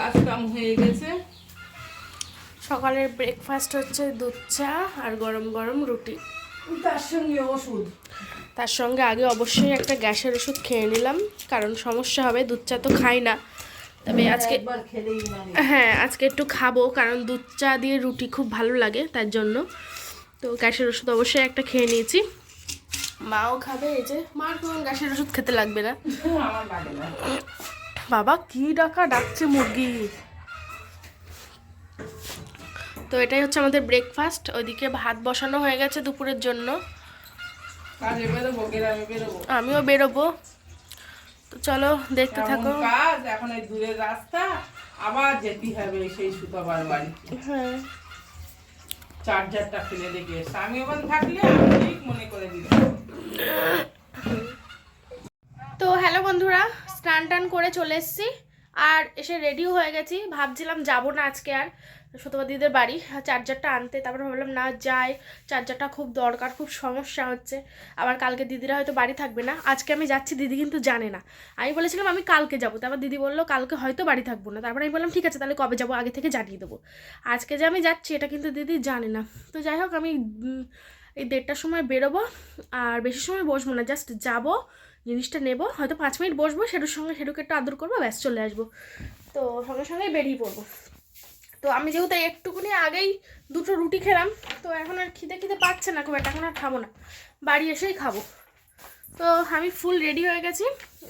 কাজ কাম হয়ে গেছে। সকালের ব্রেকফাস্ট হচ্ছে দুধ চা আর গরম গরম রুটি। তার সঙ্গে ওষুধ। তার সঙ্গে আগে অবশ্যই একটা গ্যাসের ওষুধ খেয়ে নিলাম কারণ সমস্যা হবে দুধ চা তো খাই না। তবে আজকে একবার মানে। হ্যাঁ আজকে একটু খাব কারণ দুধ চা দিয়ে রুটি খুব ভালো লাগে তার জন্য। তো গ্যাসের ওষুধ অবশ্যই একটা খেয়ে নিয়েছি। মাও খাবে এই যে মার কোনো গ্যাসের ওষুধ খেতে লাগবে না। আমার লাগে না। বাবা কি ডাকা ডাকছে মুরগি? তো এটাই হচ্ছে আমাদের ব্রেকফাস্ট ওইদিকে ভাত বসানো হয়ে গেছে দুপুরের জন্য। আমিও বেরোবো। তো চলো দেখতে থাকো। কাজ? এখন এই দূরের রাস্তা আবার যেতে হবে সেই সুতোবার বাড়ি। হ্যাঁ। চার্জারটা ফেলে রেখে ওখানে থাকলে আমি ঠিক মনে করে তো হ্যালো বন্ধুরা স্নান টান করে চলে এসেছি। আর এসে রেডিও হয়ে গেছি। ভাবছিলাম যাব না আজকে আর। সত্যবা দিদিদের বাড়ি চার্জারটা আনতে। তারপর ভাবলাম, না, যাই। চার্জারটা খুব দরকার, খুব সমস্যা হচ্ছে। আবার কালকে দিদিরা হয়তো বাড়ি থাকবে না। আজকে আমি যাচ্ছি, দিদি কিন্তু জানে না। আমি বলেছিলাম, আমি কালকে যাব। তারপর দিদি বলল, কালকে হয়তো বাড়ি থাকব না। তারপর আমি বললাম, ঠিক আছে, তাহলে কবে যাব আগে থেকে জানিয়ে দেবো। আজকে যে আমি যাচ্ছি, এটা কিন্তু দিদি জানে না। তো যাই হোক, আমি এই দেড়টার সময় বেরোবো। আর বেশি সময় বসবো না জাস্ট যাব। জিনিসটা নেব। হয়তো পাঁচ মিনিট বসবো, সেটার সঙ্গে সেটুকে একটু আদর করব, ব্যাস চলে আসব। তো সঙ্গে সঙ্গে বেরিয়ে পড়ব। তো আমি যেহেতু একটুকুনি আগেই দুটো রুটি খেলাম, তো এখন আর খিদে খিদে পাচ্ছে না, খুব একটা এখন আর খাব না। বাড়ি এসেই খাব। তো আমি ফুল রেডি হয়ে গেছি।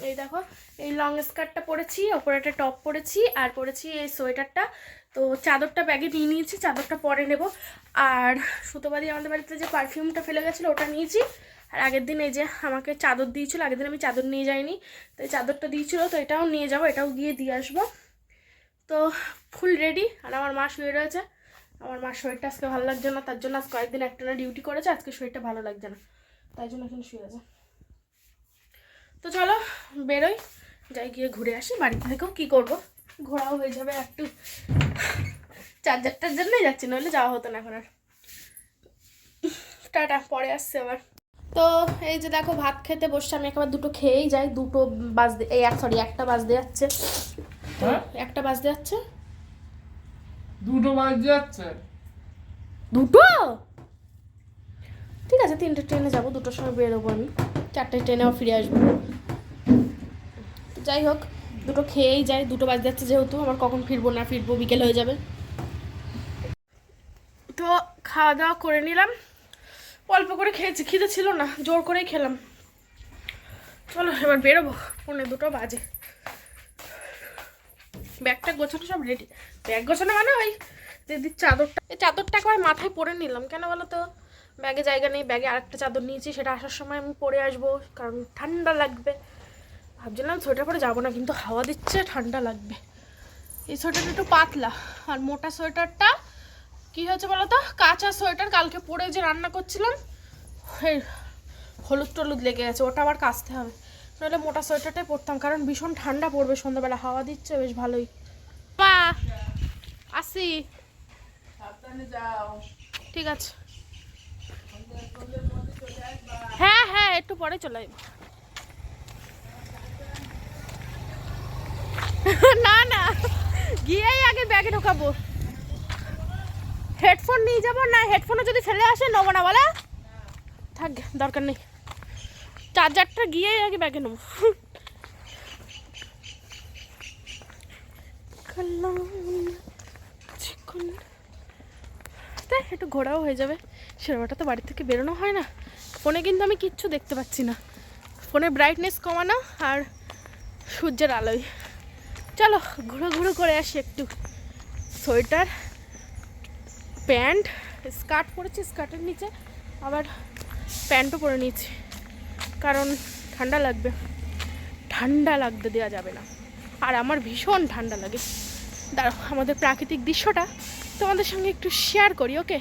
এই দেখো, এই লং স্কার্টটা পরেছি, ওপরে একটা টপ পরেছি, আর পরেছি এই সোয়েটারটা। তো চাদরটা ব্যাগে নিয়ে নিয়েছি, চাদরটা পরে নেব। আর সুতোবাদি আমাদের বাড়িতে যে পারফিউমটা ফেলে গেছিল, ওটা নিয়েছি। আর আগের দিন এই যে আমাকে চাদর দিয়েছিল, আগের দিন আমি চাদর নিয়ে যাইনি, তো চাদরটা দিয়েছিল, তো এটাও নিয়ে যাব, এটাও গিয়ে দিয়ে আসব। তো ফুল রেডি আর আমার মা শুয়ে রয়েছে। আমার মার শরীরটা আজকে ভালো লাগছে না, তার জন্য আজ কয়েকদিন একটা না ডিউটি করেছে, আজকে শরীরটা ভালো লাগছে না, তাই জন্য এখন শুয়ে আছে। তো চলো, বেরোই, যাই গিয়ে ঘুরে আসি, বাড়িতে থেকেও কী করব? ঘোরাও হয়ে যাবে একটু। চার্জারটার জন্যই যাচ্ছি, নইলে যাওয়া হতো না এখন আর। টাটা, পরে আসছে আবার। তো এই যে দেখো ভাত খেতে বসছে আমি একবার দুটো খেয়েই যাই দুটো বাজতে এই এক সরি একটা বাজতে যাচ্ছে। হ্যাঁ? একটা বাজতে যাচ্ছে? দুটো বাজ যাচ্ছে? দুটো? ঠিক আছে তিনটে ট্রেনে যাব দুটোর সময় বেরোবো আমি। চারটে ট্রেনেও ফিরে আসব। যাই হোক দুটো খেয়েই যাই দুটো বাজতে যাচ্ছে যেহেতু আমার কখন ফিরবো না ফিরবো বিকেল হয়ে যাবে। তো খাওয়া দাওয়া করে নিলাম। অল্প করে খেয়েছি, খিদে ছিল না, জোর করেই খেলাম। চলো, এবার বেরোবো পনেরো দুটো বাজে। ব্যাগটা গোছানো সব রেডি ব্যাগ গোছানো মানে ওই দিদির চাদরটা এই চাদরটা একবার মাথায় পরে নিলাম, কেন বলো তো ব্যাগে জায়গা নেই, ব্যাগে আরেকটা চাদর নিয়েছি, সেটা আসার সময় আমি পরে আসব, কারণ ঠান্ডা লাগবে। ভাবছিলাম সোয়েটার পরে যাব না, কিন্তু হাওয়া দিচ্ছে, ঠান্ডা লাগবে। এই সোয়েটারটা একটু পাতলা, আর মোটা সোয়েটারটা কি হয়েছে বলো তো? কাঁচা সোয়েটার কালকে পরে যে রান্না করছিলাম হলুদ টলুদ লেগে গেছে ওটা আবার কাচতে হবে। নাহলে মোটা সোয়েটারটাই পরতাম কারণ ভীষণ ঠান্ডা পড়বে সন্ধ্যাবেলা হাওয়া দিচ্ছে বেশ ভালোই। মা আসি। ঠিক আছে। হ্যাঁ হ্যাঁ একটু পরে চলে যাব না না গিয়েই আগে ব্যাগে ঢোকাবো। হেডফোন নিয়ে যাব? না হেডফোনে যদি ফেলে আসে, নেব না, বলে? থাক, দরকার নেই। চার্জারটা গিয়েই আগে ব্যাগে নেব। একটু ঘোরাও হয়ে যাবে। সেরকমটা তো বাড়ি থেকে বেরোনো হয় না। ফোনে কিন্তু আমি কিচ্ছু দেখতে পাচ্ছি না। ফোনের ব্রাইটনেস কমানো আর সূর্যের আলোয়। চলো ঘুরো ঘুরো করে আসি একটু। সোয়েটার প্যান্ট, স্কার্ট পরেছি, স্কার্টের নিচে, আবার প্যান্টও পরে নিয়েছি। কারণ ঠান্ডা লাগবে। ঠান্ডা লাগতে দেওয়া যাবে না। আর আমার ভীষণ ঠান্ডা লাগে। দাঁড়াও, আমাদের প্রাকৃতিক দৃশ্যটা তোমাদের সঙ্গে একটু শেয়ার করি ওকে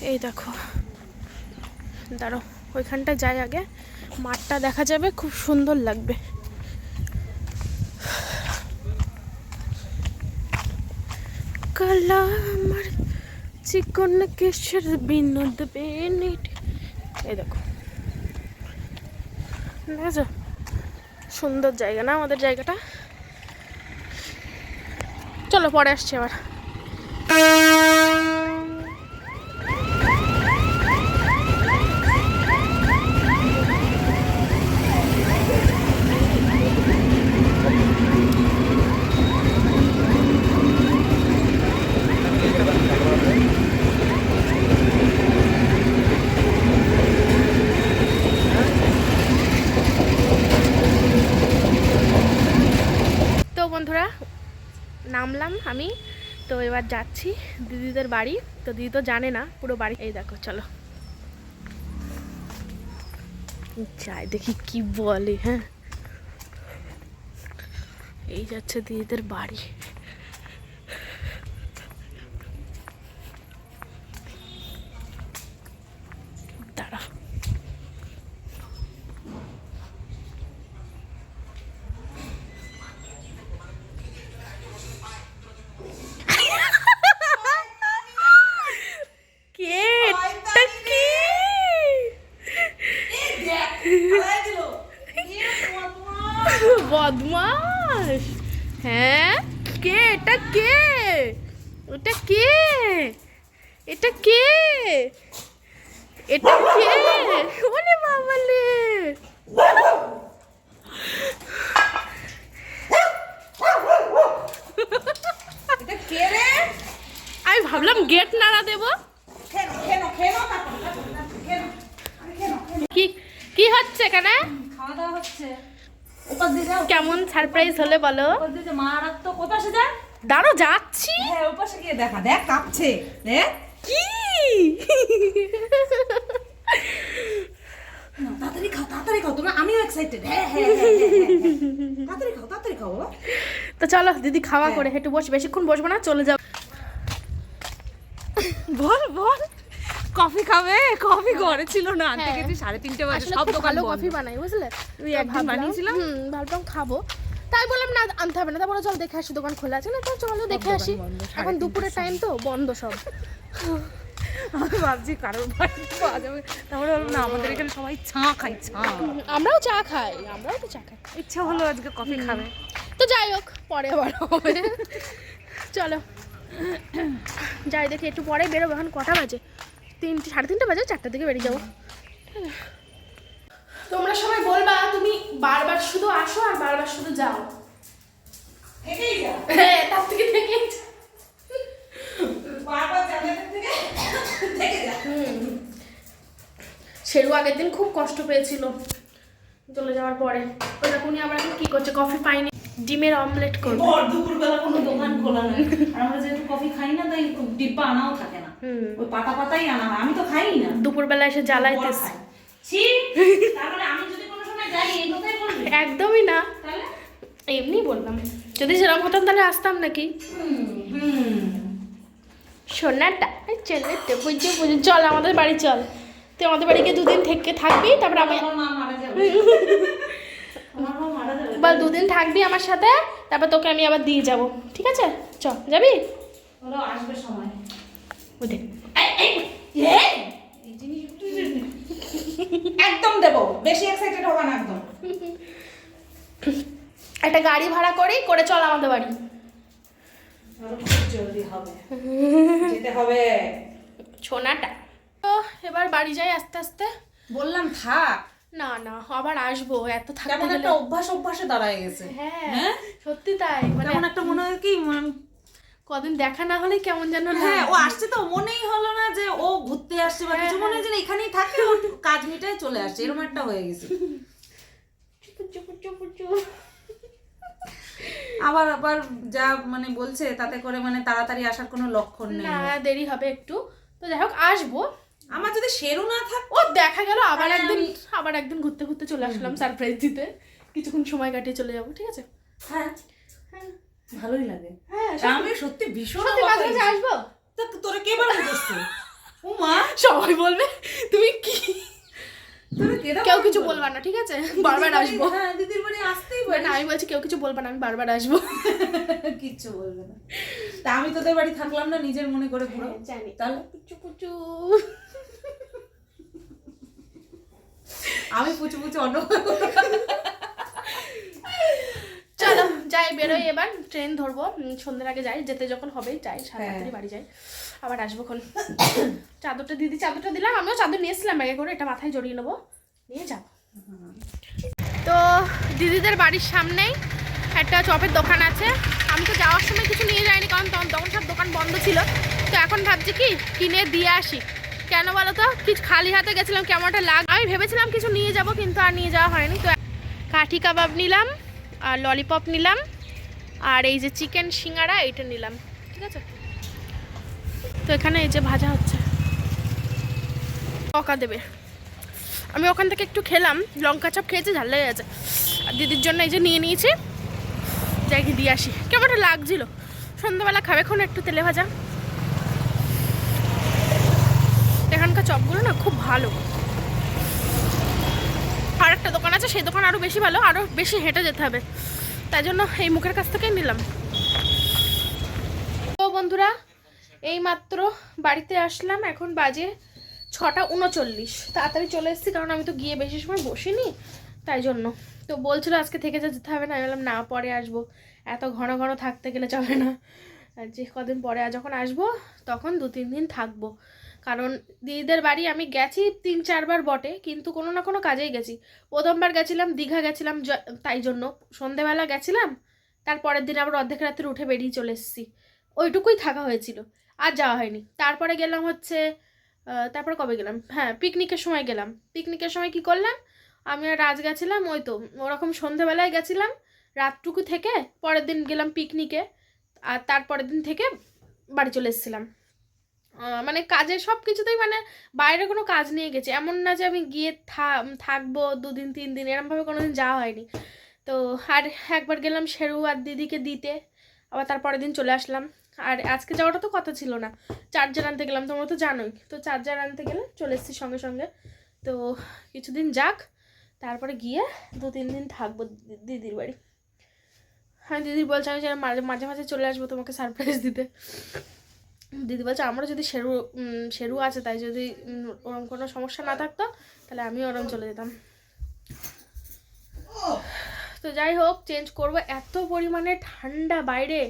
এই দেখো। দাঁড়াও, ওইখানটা যাই আগে। মাঠটা দেখা যাবে, খুব সুন্দর লাগবে। কালা চিকন কেশের বিনোদ বেনিট। এই দেখো। দেখেছ সুন্দর জায়গা না আমাদের জায়গাটা? চলো পরে আসছি আবার। যাচ্ছি দিদিদের বাড়ি। তো দিদি তো জানে না, পুরো বাড়ি। এই দেখো, চলো। যাই দেখি কি বলে হ্যাঁ। এই যাচ্ছে দিদিদের বাড়ি দাঁড়া কে এটা কি বদমাস হ্যাঁ কে এটা কে এটা কে? এটা কে? এটা কে? ওরে বাবালে আমি ভাবলাম গেট নাড়া দেবো। কি কি হচ্ছে এখানে? খাওয়া দাওয়া হচ্ছে। কেমন সারপ্রাইজ হলে বলো? ওপাশ দিয়ে যা, মা রাখতো ওপাশে যা দাঁড়ো যাচ্ছি। হ্যাঁ ওপাশে গিয়ে দেখা দেখ কাঁপছে দেখ। কি? তাড়াতাড়ি খাও তাড়াতাড়ি খাও তোমরা আমিও এক্সাইটেড হ্যাঁ হ্যাঁ হ্যাঁ, হ্যাঁ, হ্যাঁ। তাড়াতাড়ি খাও তাড়াতাড়ি খাও তো চলো দিদি খাওয়া করে একটু বস বেশিক্ষণ বসবো না চলে যাও। বল বল। কফি খাবে? কফি ঘরে ছিল না আনতে। গেছি সাড়ে তিনটে বাজে সব দোকান কফি বানাই বুঝলে? তুই একদিন বানিয়েছিলাম? হুম ভাবলাম খাব। তাই বললাম না আনতে হবে না। তারপরে চল দেখে আসি দোকান খোলা আছে না? তো চলো দেখে আসি। এখন দুপুরের টাইম তো বন্ধ সব। আমি ভাবছি কারোর বাড়িতে পাওয়া যাবে। তারপরে বললাম না আমাদের এখানে সবাই ছা খাই হুম, আমরাও চা খাই আমরাও তো চা খাই। ইচ্ছা হলো আজকে কফি খাবে। তো যাই হোক পরে আবার হবে। চলো। যাই দেখি একটু পরে বেরোবো এখন কটা বাজে? তিনটে সাড়ে তিনটে বাজে চারটার দিকে বেরিয়ে যাব। তোমরা সবাই বলবা তুমি বারবার শুধু আসো আর বারবার শুধু যাও। হ্যাঁ তার থেকে থেকে শেরু আগের দিন খুব কষ্ট পেয়েছিল। চলে যাওয়ার পরে। ওই দেখো উনি আবার এখন কি করছে কফি পাইনি ডিমের অমলেট করবে। ভর দুপুরবেলা কোনো দোকান খোলা নেই। আর আমরা যেহেতু কফি খাই না তাই ডিব্বা আনাও থাকে না। ওই পাতা পাতাই আনা হয়। আমি তো খাই না। দুপুরবেলা এসে জ্বালাইতেছে। খাই। ছি তারপরে আমি যদি কোনো সময় যাই এই কথাই বলবি? একদমই না। তাহলে? এমনি বললাম। যদি সেরকম হতাম তাহলে আসতাম নাকি? সোনাটা চলে তো বুঝে বুঝে চল আমাদের বাড়ি চল। তুই আমাদের বাড়িকে দুদিন থেকে থাকবি তারপর আমি বল দুদিন থাকবি আমার সাথে তারপর তোকে আমি আবার দিয়ে যাব। ঠিক আছে? চ যাবি? আসবে সময়। বুঝে এই জিনিস একদম দেবো। বেশি এক্সাইটেড হবে না একদম। একটা গাড়ি ভাড়া করি করে চল আমাদের বাড়ি। জলদি হবে। যেতে হবে। সোনাটা। তো এবার বাড়ি যাই আস্তে আস্তে। বললাম থাক। না না আবার আসব এত থাকতে একটা অভ্যাস অভ্যাসে দাঁড়ায় গেছে। হ্যাঁ হ্যাঁ? সত্যি তাই মানে একটা মনে হয় কি কদিন দেখা না হলে কেমন যেন হ্যাঁ ও আসছে তো মনেই হলো না যে ও ঘুরতে আসছে বা কিছু মনে হয় যে না, এখানেই থাকে ও কাজ মিটায় চলে আসছে এরকম একটা হয়ে গেছে। আবার আবার যা মানে বলছে তাতে করে মানে তাড়াতাড়ি আসার কোনো লক্ষণ নেই। না দেরি হবে একটু। তো যাই হোক আসব। আমার যদি শেরু না থাক ও দেখা গেল আবার একদিন আবার একদিন ঘুরতে ঘুরতে চলে আসলাম সারপ্রাইজ দিতে। কিছুক্ষণ সময় কাটিয়ে চলে যাব ঠিক আছে? হ্যাঁ। হ্যাঁ। ভালোই লাগে। হ্যাঁ আমি সত্যি ভীষণ সত্যি মাঝে মাঝে আসব? তা তোরা কে বারণ করছে ও মা সবাই বলবে তুমি কি? তোরা কেউ কিছু? বলবা না ঠিক আছে? বারবার আসব। হ্যাঁ দিদির বাড়ি আসতেই না পারি আমি বলছি কেউ কিছু বলবা না আমি বারবার আসব। কিচ্ছু বলবে না। তা আমি তোদের বাড়ি থাকলাম না নিজের মনে করে ঘুরো। হ্যাঁ, জানি। তাহলে পুচু পুচু। আমি পুচু পুচু অন্য বেরোই এবার ট্রেন ধরবো সন্ধ্যের আগে যাই যেতে যখন হবে যাই সাড়ে হ্যাঁ। বাড়ি যাই। আবার আসব খন চাদরটা দিদি চাদরটা দিলাম আমিও চাদর নিয়ে এসেছিলাম ব্যাগে করে এটা মাথায় জড়িয়ে নেব নিয়ে যাব। তো দিদিদের বাড়ির সামনেই একটা চপের দোকান আছে। আমি তো যাওয়ার সময় কিছু নিয়ে যাইনি কারণ তখন তখন সব দোকান বন্ধ ছিল। তো এখন ভাবছি কি কিনে দিয়ে আসি। কেন বলো তো? কিছু খালি হাতে গেছিলাম কেমন একটা লাগ আমি ভেবেছিলাম কিছু নিয়ে যাব কিন্তু আর নিয়ে যাওয়া হয়নি। তো কাঠি কাবাব নিলাম আর ললিপপ নিলাম। আর এই যে চিকেন সিঙ্গারা এইটা নিলাম, ঠিক আছে? তো এখানে এই যে ভাজা হচ্ছে। পকা দেবে। আমি ওখান থেকে একটু খেলাম, লঙ্কা চপ খেয়েছি, ঝাল লেগে গেছে। আর দিদির জন্য এই যে নিয়ে নিয়েছি। যাই দিয়ে আসি। কেমন লাগছিল। সন্ধ্যাবেলা খাবে এখন একটু তেলে ভাজা। এখানকার চপগুলো না খুব ভালো। আর একটা দোকান আছে, সেই দোকান আরও বেশি ভালো আরও বেশি হেঁটে যেতে হবে। তাই জন্য এই মুখের কাছ থেকেই নিলাম। তো বন্ধুরা, এই মাত্র বাড়িতে আসলাম, এখন বাজে ছটা উনচল্লিশ। তাড়াতাড়ি চলে এসেছি, কারণ আমি তো গিয়ে বেশি সময় বসিনি, তাই জন্য। তো বলছিল আজকে থেকে যা যেতে হবে না, আমি বললাম, না, পরে আসব। এত ঘন ঘন থাকতে গেলে চলে না। যে কদিন পরে যখন আসব, তখন দু তিন দিন থাকব। কারণ দিদিদের বাড়ি আমি গেছি তিন চারবার বটে, কিন্তু কোনো না কোনো কাজেই গেছি। প্রথমবার গেছিলাম, দীঘা গেছিলাম তাই জন্য। সন্ধেবেলা গেছিলাম তার পরের দিন আবার অর্ধেক রাত্রে উঠে বেরিয়ে চলে এসেছি। ওইটুকুই থাকা হয়েছিল, আর যাওয়া হয়নি। তারপরে গেলাম হচ্ছে তারপরে কবে গেলাম? হ্যাঁ পিকনিকের সময় গেলাম। পিকনিকের সময় কি করলাম? আমি আর রাজ গেছিলাম, ওই তো, ওরকম সন্ধেবেলায় গেছিলাম, রাতটুকু থেকে পরের দিন গেলাম পিকনিকে, আর তারপরের দিন থেকে বাড়ি চলে এসেছিলাম। মানে কাজে সব কিছুতেই মানে বাইরে কোনো কাজ নিয়ে গেছি। এমন না যে আমি গিয়ে থাকব দুদিন, তিন দিন, এরমভাবে কোনো দিন যাওয়া হয়নি। তো আর একবার গেলাম শেরু আর দিদিকে দিতে, আবার তারপরের দিন চলে আসলাম। আর আজকে যাওয়াটা তো কথা ছিল না। চার্জার আনতে গেলাম, তোমরা তো জানোই। তো চার্জার আনতে গেলে চলে এসেছি সঙ্গে সঙ্গে। তো কিছুদিন যাক, তারপরে গিয়ে দু, তিন দিন থাকব দিদির বাড়ি। হ্যাঁ দিদি বলছে আমি মাঝে মাঝে মাঝে চলে আসব তোমাকে সারপ্রাইজ দিতে। দিদি বলছে আমারও যদি সেরু সেরু আছে, তাই যদি ওরম কোনো সমস্যা না থাকতো, তাহলে আমিও ওরম চলে যেতাম। তো যাই হোক চেঞ্জ করব। এত পরিমাণে ঠান্ডা বাইরে।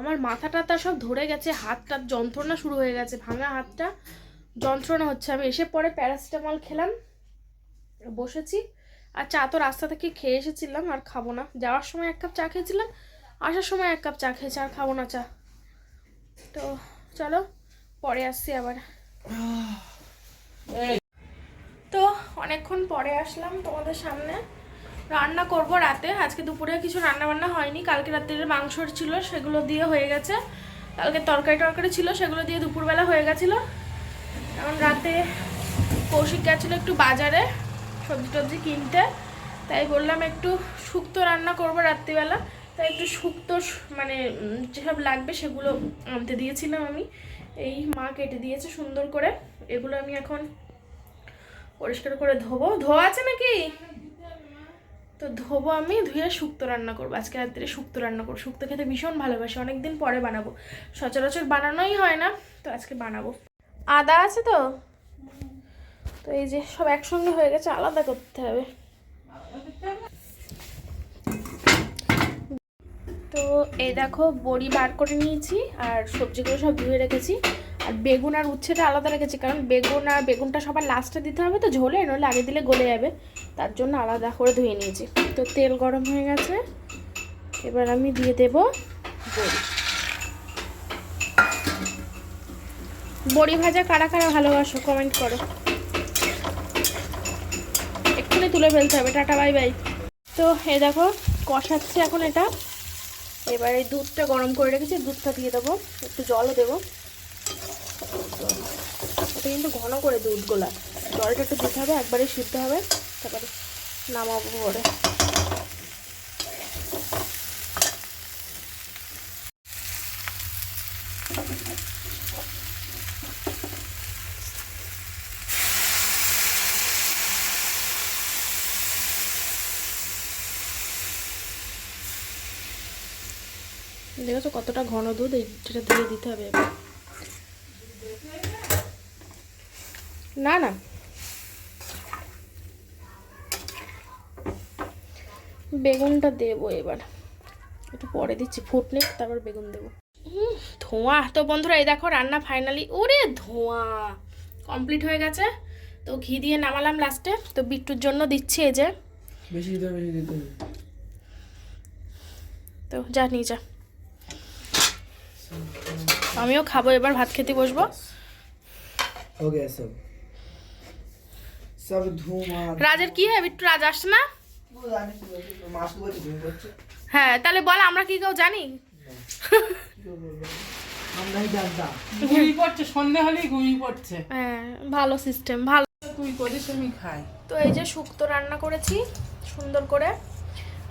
আমার মাথা টাথা সব ধরে গেছে, হাতটা যন্ত্রণা শুরু হয়ে গেছে, ভাঙা হাতটা যন্ত্রণা হচ্ছে। আমি এসে পরে প্যারাসিটামল খেলাম, বসেছি। আর চা তো রাস্তা থেকে খেয়ে এসেছিলাম, আর খাব না। যাওয়ার সময় এক কাপ চা খেয়েছিলাম, আসার সময় এক কাপ চা খেয়েছি, আর খাব না চা। তো চলো পরে আসছি আবার। তো অনেকক্ষণ পরে আসলাম তোমাদের সামনে। রান্না করব রাতে। আজকে দুপুরে কিছু রান্না বান্না হয়নি। কালকে রাত্রে মাংস ছিল সেগুলো দিয়ে হয়ে গেছে। কালকে তরকারি টরকারি ছিল সেগুলো দিয়ে দুপুরবেলা হয়ে গেছিল। এখন রাতে কৌশিক গেছিল একটু বাজারে সবজি টবজি কিনতে। তাই বললাম একটু শুক্তো রান্না করব রাত্রিবেলা। তাই একটু শুক্তো মানে যেসব লাগবে সেগুলো আনতে দিয়েছিলাম আমি। এই মা কেটে দিয়েছে সুন্দর করে। এগুলো আমি এখন পরিষ্কার করে ধোবো। ধোয়া আছে নাকি? তো ধোবো আমি, ধুয়ে শুক্তো রান্না করব। আজকে রাত্রে শুক্তো রান্না করব। শুক্তো খেতে ভীষণ ভালোবাসি। অনেকদিন পরে বানাবো। সচরাচর বানানোই হয় না, তো আজকে বানাবো। আদা আছে তো? তো এই যে সব একসঙ্গে হয়ে গেছে, আলাদা করতে হবে। তো এই দেখো বড়ি বার করে নিয়েছি আর সবজিগুলো সব ধুয়ে রেখেছি। আর বেগুন আর উচ্ছেটা আলাদা রেখেছি, কারণ বেগুন আর বেগুনটা সবার লাস্টে দিতে হবে তো ঝোলে, নইলে আগে দিলে গলে যাবে। তার জন্য আলাদা করে ধুয়ে নিয়েছি। তো তেল গরম হয়ে গেছে। এবার আমি দিয়ে দেব বড়ি। বড়ি ভাজা কারা কারা ভালোবাসো কমেন্ট করো। এক্ষুনি তুলে ফেলতে হবে, টাটা বাই বাই তো এ দেখো, কষাচ্ছে এখন এটা। এবার এই দুধটা গরম করে রেখেছি, দুধটা দিয়ে দেবো, একটু জলও দেবো। এটা কিন্তু ঘন করে দুধ গোলা। জলটা একটু দিতে হবে, একবারে সিদ্ধ হবে, তারপরে নামাবো পরে দেখেছ কতটা ঘন দুধ? এইটা দিয়ে দিতে হবে না না। বেগুনটা দেবো এবার। একটু পরে দিচ্ছি ফুটনে তারপর বেগুন দেবো। ধোঁয়া। তো বন্ধুরা এই দেখো রান্না ফাইনালি ওরে ধোঁয়া! কমপ্লিট হয়ে গেছে। তো ঘি দিয়ে নামালাম লাস্টে তো বিট্টুর জন্য দিচ্ছি এই যে। বেশি দিতে বেশি দিতে হবে। তো যা নিয়ে যা। আমিও খাব এবার ভাত খেতে বসবো। রাজের কি হবে? একটু রাজ আসছে না? হ্যাঁ তাহলে বল আমরা কি কেউ জানি? পড়ছে হলেই পড়ছে। হ্যাঁ ভালো সিস্টেম তো এই যে শুক্তো রান্না করেছি সুন্দর করে।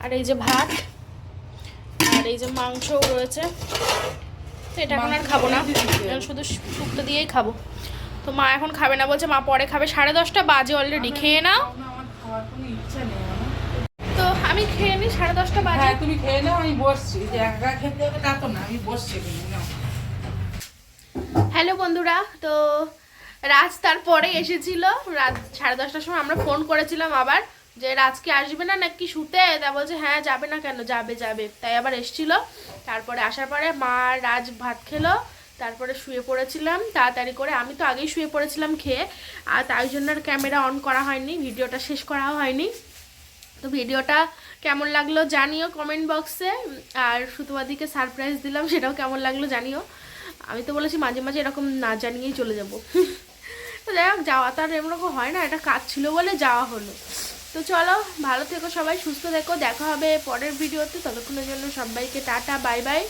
আর এই যে ভাত আর এই যে মাংসও রয়েছে। তো এটা এখন আর খাব না। শুধু শুক্তো দিয়েই খাব। তো মা এখন খাবে না বলছে মা পরে খাবে। সাড়ে দশটা বাজে অলরেডি খেয়ে নাও। তো আমি খেয়ে নিই সাড়ে দশটা বাজে। হ্যাঁ তুমি খেয়ে নাও আমি বসছি। যে একা খেতে হবে তা তো না আমি বসছি হ্যালো বন্ধুরা তো রাজ তারপরে এসেছিল। রাত সাড়ে দশটার সময় আমরা ফোন করেছিলাম আবার। যে রাজ কি আসবে না নাকি শুতে? তা বলছে হ্যাঁ যাবে না কেন? যাবে যাবে। তাই আবার এসেছিল। তারপরে আসার পরে মা রাজ ভাত খেলো। তারপরে শুয়ে পড়েছিলাম, তাড়াতাড়ি করে। আমি তো আগেই শুয়ে পড়েছিলাম খেয়ে। আর তাই জন্য আর ক্যামেরা অন করা হয়নি, ভিডিওটা শেষ করা হয়নি। তো ভিডিওটা কেমন লাগল জানিও কমেন্ট বক্সে। আর সুতোবাদিকে সারপ্রাইজ দিলাম, সেটাও কেমন লাগল জানিও। আমি তো বলেছি মাঝে মাঝে এরকম না জানিয়েই চলে যাব। তো যাই হোক, যাওয়া তো আর এরকম হয় না এটা কাজ ছিল বলে যাওয়া হলো। তো চলো, ভালো থেকো সবাই, সুস্থ থেকো, দেখা হবে পরের ভিডিওতে, ততক্ষণের জন্য সবাইকে টাটা, বাই বাই।